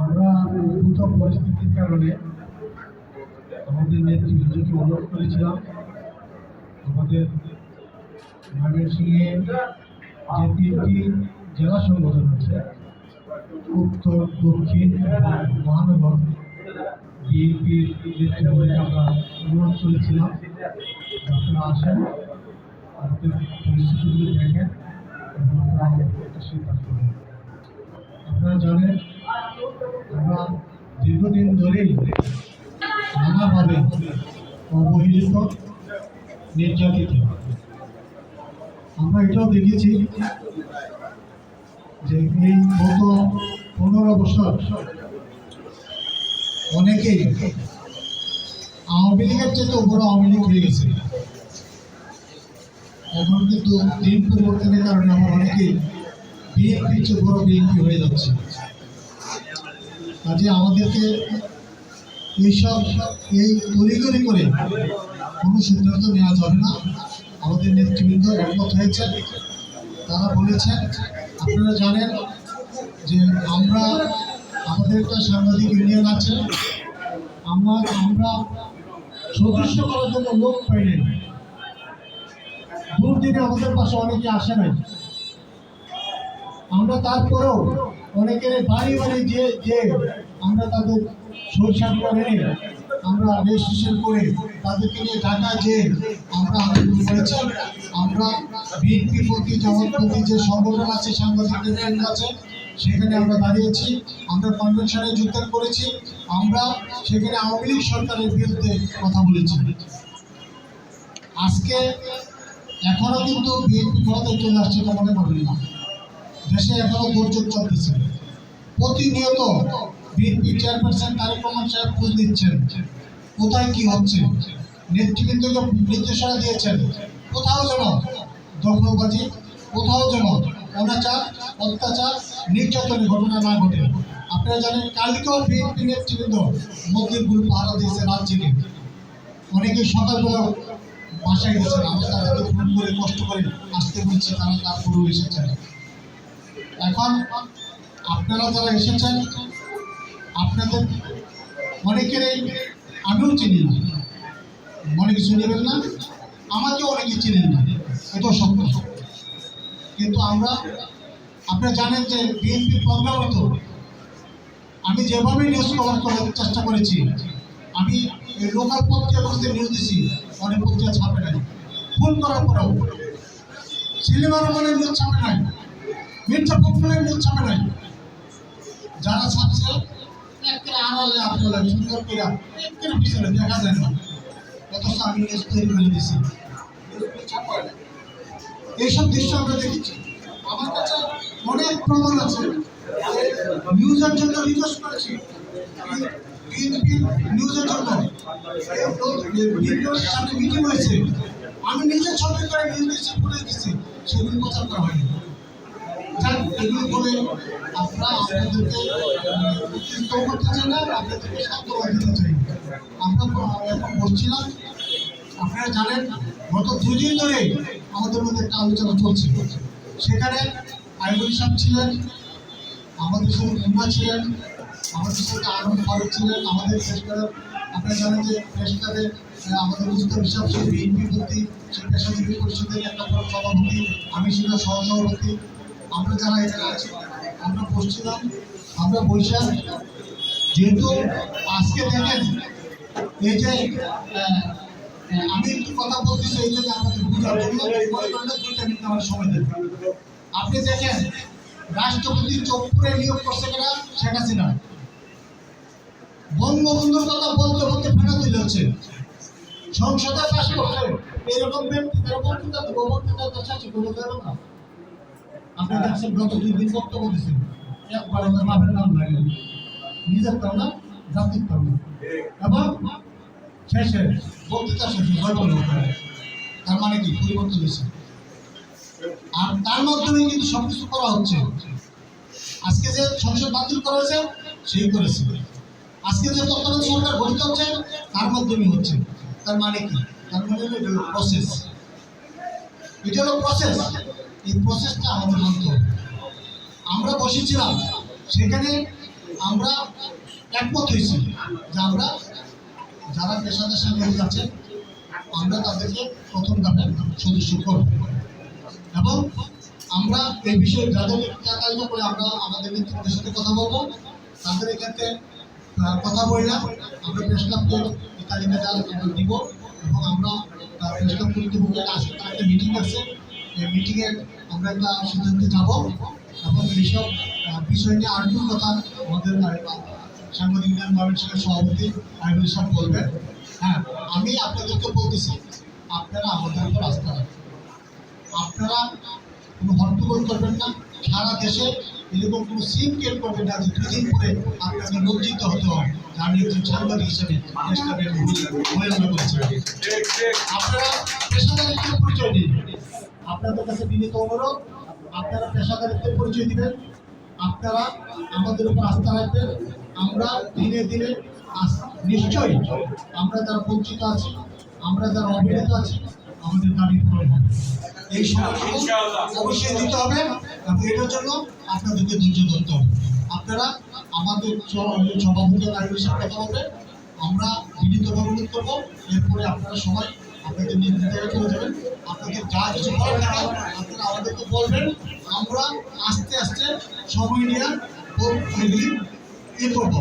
আমরা উদ্ভূত পরিস্থিতির কারণে আমাদের নেতৃবৃন্দকে অনুরোধ করেছিলাম, আমাদের ময়মনসিংহে যে জেলা সংগঠন আছে, উত্তর, দক্ষিণ মহানগর অনুরোধ করেছিলাম, আপনারা আসেন নেন আপনারা জানেন, আমরা দীর্ঘদিন ধরেই নানাভাবে অবহেলিত, নির্যাতিত। আমরা এটাও দেখেছি যে এই গত পনেরো বছর অনেকেই আওয়ামী লীগের চেয়ে বড় আওয়ামী লীগ হয়ে গেছে। এখন কিন্তু দিন পরিবর্তনের কারণে আমার অনেকেই বিএনপির চেয়ে বড় বিএনপি হয়ে যাচ্ছে। কাজে আমাদেরকে এইসব এই তড়িগড়ি করে কোনো সিদ্ধান্ত নেওয়া যাবে না। আমাদের নেতৃবৃন্দ একমত হয়েছে তারা বলেছেন, আপনারা জানেন যে আমরা, আমাদের একটা সাংবাদিক ইউনিয়ন আছে আমরা করার জন্য লোক দূর থেকে আমাদের পাশে অনেকে আসে নাই। আমরা তারপরেও অনেকের বাড়ি বাড়ি যে যে আমরা তাদের করে আমরা রেজিস্ট্রেশন করে তাদেরকে নিয়ে ঢাকা যে আমরা আন্দোলন করেছি। আমরা বিএনপি প্রতি যে সংগঠন আছে, সাংবাদিকদের আছে, সেখানে আমরা দাঁড়িয়েছি। আমরা কনভেনশনে যোগদান করেছি। আমরা সেখানে আওয়ামী লীগ সরকারের বিরুদ্ধে কথা বলেছি। আজকে এখনও কিন্তু বিএনপি ক্ষমতায় চলে আসছে এটা মনে করবেন না। দেশে এখনও দুর্যোগ চলতেছে। প্রতিনিয়ত বিএনপি চেয়ারপারসন তারেক রহমান সাহেব খোঁজ দিচ্ছেন কোথায় কি হচ্ছে। নেতৃবৃন্দকে নির্দেশনা দিয়েছেন, কোথাও যেন দখলবাজি, কোথাও যেন অনাচার, অত্যাচার, নির্যাতনের ঘটনা না ঘটে। আপনারা জানেন কালকেও বিএনপি নেতৃবৃন্দ মন্দিরগুলো পাহারা দিয়েছে জেগে অনেকে সকালবেলা বাসায় গেছেন। আমরা তাদেরকে ফোন করে কষ্ট করে আসতে বলছি তারা তারপরেও এসেছেন এখন আপনারা যারা এসেছেন, আপনাদের অনেকেরই আমিও চিনি না। কিছু নেবেন না, আমাকেও অনেকে চিনেন না। এটাও সত্য। কিন্তু আমরা, আপনারা জানেন যে বিএনপি প্রোগ্রামত আমি যেভাবে নিউজ কভার করার চেষ্টা করেছি, আমি লোকাল পত্রিকাগুলোতে নিউজ দিছি, অনেক পত্রিকা ছাপে নাই। ফোন করার পরেও সিনেমার মানে নিউজ ছাপে নাই, মির্জা ফখরুলের নিউজ ছাপে নাই। যারা ছাপছে সুন্দর দেখা যায় না। আমি নিউজ এইসব দৃশ্য আমরা দেখেছি। আমার কাছে অনেক প্রমাণ আছে। নিউজের জন্য রিকোয়েস্ট করেছি। বিএনপির সাথে মিটিং হয়েছে। আমি ছবি করে নিউজ প্রচার করা হয়নি। আমরা আপনাদেরকে বলছিলাম আপনারা জানেন, গত দুদিন ধরে আমাদের মধ্যে একটা আলোচনা চলছে সেখানে আইবুল সাহেব ছিলেন আমাদের সাথে মুন্না ছিলেন, আমাদের সাথে আনন্দ ফারুক ছিলেন, আমাদের প্রেসক্লাব আপনারা জানেন যে প্রেসক্লাবে আমাদের মুস্তফ হিসাব সেই বিএনপি ভর্তি, সেই পেশাজীবী পরিষদের একটা সভাপতি, আমি ছিলাম সহসভাপতি। আমরা যারা এখানে আছি, আমরা বসছিলাম, আমরা বৈশাখ যেহেতু আজকে দেখেন, এই যে আমি একটু কথা বলতেছি এই জন্য আপনাদের বুঝার আমার সময় দেবেন আপনি দেখেন রাষ্ট্রপতি চোখপুরে নিয়োগ করছে কিনা শেখ হাসিনা। বঙ্গবন্ধুর কথা বলতে বলতে ফেনা তুলে হচ্ছে। সংসদে পাশ করছে। এরকম ব্যক্তি তারা বক্তৃতা দেবো বক্তৃতা তো শেষ করে দেবো না। আপনি দেখছেন গত দুই দিন বক্তব্য দিচ্ছেন। একবার আমার বাপের নাম লাগে। নিজের তার না জাতির তার না। এবং শেষে বক্তৃতা শেষে বলে তার মানে কি? পরিবর্তন হয়েছে। আর তার মাধ্যমে কিন্তু সবকিছু করা হচ্ছে। আজকে যে সংসদ বাতিল করা হয়েছে, সেই করেছে। আজকে যে তত্ত্বাবধায়ক সরকার গঠিত হচ্ছে, তার মাধ্যমে হচ্ছে। তার মানে কি? তার মানে হলো প্রসেস এটা হলো প্রসেস এই প্রসেসটা আমাদের মানতে আমরা বসেছিলাম, সেখানে আমরা একমত হয়েছি যে আমরা যারা পেশাদের সাংবাদিক আছেন, আমরা তাদেরকে প্রথম ধাপে সদস্য করব। এবং আমরা এই বিষয়ে যাদের চাকাইল করে আমরা আমাদের নেতৃত্বের সাথে কথা বলব। তাদের এক্ষেত্রে কথা বললাম আমরা প্রেস ক্লাবকে এই তালিকাটা আমরা দিব এবং আমরা প্রেস কর্তৃপক্ষের আসলে তার একটা মিটিং আছে। এই মিটিংয়ে আমরা একটা সিদ্ধান্তে যাব এবং এইসব বিষয় নিয়ে আরেকটু কথা আমাদের সাংবাদিক জ্ঞান ময়মনসিংহের সভাপতি আইবুল সাহেব বলবেন। হ্যাঁ আমি আপনাদেরকে বলতেছি, আপনারা আমাদের উপর আস্থা রাখবেন আপনারা কোনো হট্টগোল করবেন না। সারা দেশে এরকম কোনো সিম ক্রিয়েট করবেন না, যে দুদিন পরে আপনাকে লজ্জিত হতে হয়। আমি একজন সাংবাদিক হিসেবে আপনারা পেশাদারিত্বের পরিচয় দিন। আপনাদের কাছে বিনীত অনুরোধ, আপনারা পেশাদারিত্বের পরিচয় দিবেন। আপনারা আমাদের উপর আস্থা রাখবেন। আমরা দিনে দিনে নিশ্চয়ই আমরা যারা বঞ্চিত আছি, আমরা যারা অবহেলিত আছি, আমাদের দাবি পূরণ হবে। এই সময়টুকু অবশ্যই দিতে হবে এবং এটার জন্য আপনাদেরকে ধৈর্য ধরতে হবে। আপনারা আমাদের সভাপতি নাগরিক সাথে কথা বলবেন আমরা বিনীতভাবে অনুরোধ করব এরপরে আপনারা সবাই আপনাদের নিজ জায়গায় চলে যাবেন। আপনাদের যা কিছু বলার থাকে আপনারা আমাদেরকে বলবেন। আমরা আস্তে আস্তে সময় নিয়ে এগুলি করব।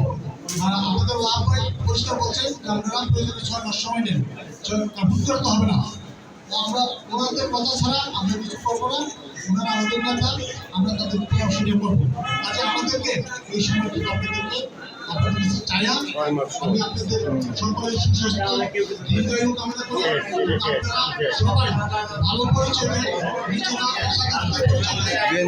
আর আমাদের লাভ হয় পরিষ্কার বলছেন যে আপনারা প্রয়োজনে ছয় মাস সময় নেন। ছয় ভুল করতে হবে না। আমরা ওনাদের কথা ছাড়া আমরা কিছু করব না। ওনারা আমাদের কথা আমরা তাদের নিয়ে করব। কাজে আমাদেরকে এই সময়টুকু আপনাদেরকে আপনাদের কাছে চাইয়া আমি আপনাদের সকলের সুস্বাস্থ্য দীর্ঘায়ু কামনা করি। আপনারা সবাই ভালো পরিচয় দেন নিজেরা পেশাদারদের পরিচয় দেন